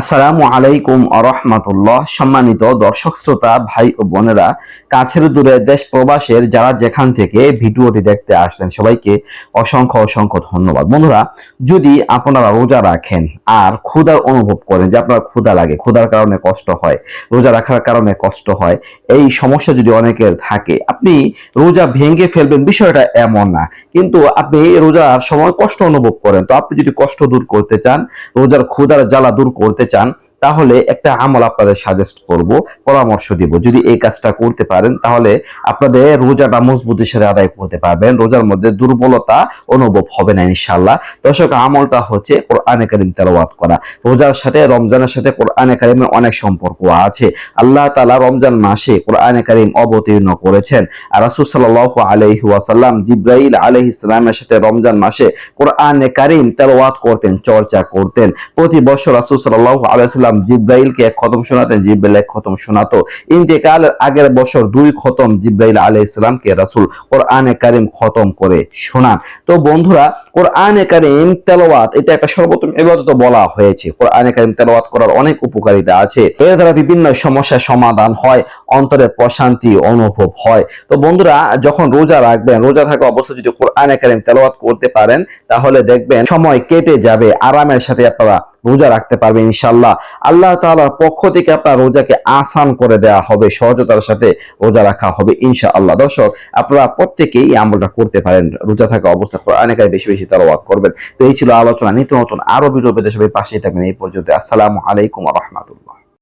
আসসালামু আলাইকুম আরহামাতুল্লাহ সম্মানিত দর্শক, শ্রোতা, ভাই ও বোনেরা, কাছের দূরে দেশ প্রবাসের যারা যেখান থেকে ভিডিওটি দেখতে আসছেন, সবাইকে অসংখ্য অসংখ্য ধন্যবাদ। বন্ধুরা, যদি আপনারা রোজা রাখেন আর ক্ষুধার অনুভব করেন, যে আপনার ক্ষুধা লাগে, ক্ষুধার কারণে কষ্ট হয়, রোজা রাখার কারণে কষ্ট হয়, এই সমস্যা যদি অনেকের থাকে, আপনি রোজা ভেঙে ফেলবেন, বিষয়টা এমন না। কিন্তু আপনি রোজার সময় কষ্ট অনুভব করেন, তো আপনি যদি কষ্ট দূর করতে চান, রোজার ক্ষুধার জ্বালা দূর করতে চান তাহলে একটা আমল আপনাদের সাজেস্ট করব, পরামর্শ দিব। যদি এই কাজটা করতে পারেন, তাহলে আপনাদের রোজাটা মজবুতির সাথে আদায় করতে পারবেন। রোজার মধ্যে দুর্বলতা অনুভব হবে না ইনশাল্লাহ দর্শক, আমলটা হচ্ছে কোরআনে কারিম তেলাওয়াত করা। রোজার সাথে, রমজানের সাথে কোরআনে কারিমের অনেক সম্পর্ক আছে। আল্লাহ তাআলা রমজান মাসে কোরআনে কারিম অবতীর্ণ করেছেন। আর রাসূল সাল্লাল্লাহু আলাইহি ওয়াসাল্লাম জিব্রাইল আলাইহিস সালামের সাথে রমজান মাসে কোরআনে কারিম তেলাওয়াত করতেন, চর্চা করতেন। প্রতি বছর রাসূল সাল্লাল্লাহু আলাইহি সাল্লাম জিব্রাইলকে এক খতম শোনাতেন, জিব্রাইল এক খতম শোনাতো। ইন্তেকালের আগের বছর দুই খতম জিব্রাইল আলাইহিস সালামকে রাসূল কোরআনে কারিম খতম করে শোনান। তো বন্ধুরা, কোরআনে কারিম তেলাওয়াত, এটা একটা সর্বোত্তম ইবাদত বলা হয়েছে। কোরআনে কারিম তেলাওয়াত করার অনেক উপকারিতা আছে। এর দ্বারা বিভিন্ন সমস্যার সমাধান হয়, অন্তরে প্রশান্তি অনুভব হয়। তো বন্ধুরা, যখন রোজা রাখবেন, রোজা থাকা অবস্থায় যদি কোরআনে কারিম তেলাওয়াত করতে পারেন, তাহলে দেখবেন সময় কেটে যাবে, আরামের সাথে আপনারা রোজা রাখতে পারবেন ইনশাল্লাহ আল্লাহ তালার পক্ষ থেকে আপনার রোজাকে আসান করে দেয়া হবে, সহজতার সাথে রোজা রাখা হবে ইনশা আল্লাহ দর্শক, আপনারা প্রত্যেকেই আমলটা করতে পারেন। রোজা থাকা অবস্থা করে কারিম বেশি বেশি তেলাওয়াত করবেন। তো এই ছিল আলোচনা। নিত্য নতুন আরও বিরোধ সবাই পাশেই থাকবেন। এই পর্যন্ত আসসালামু আলাইকুম রাহমাতুল্লাহ।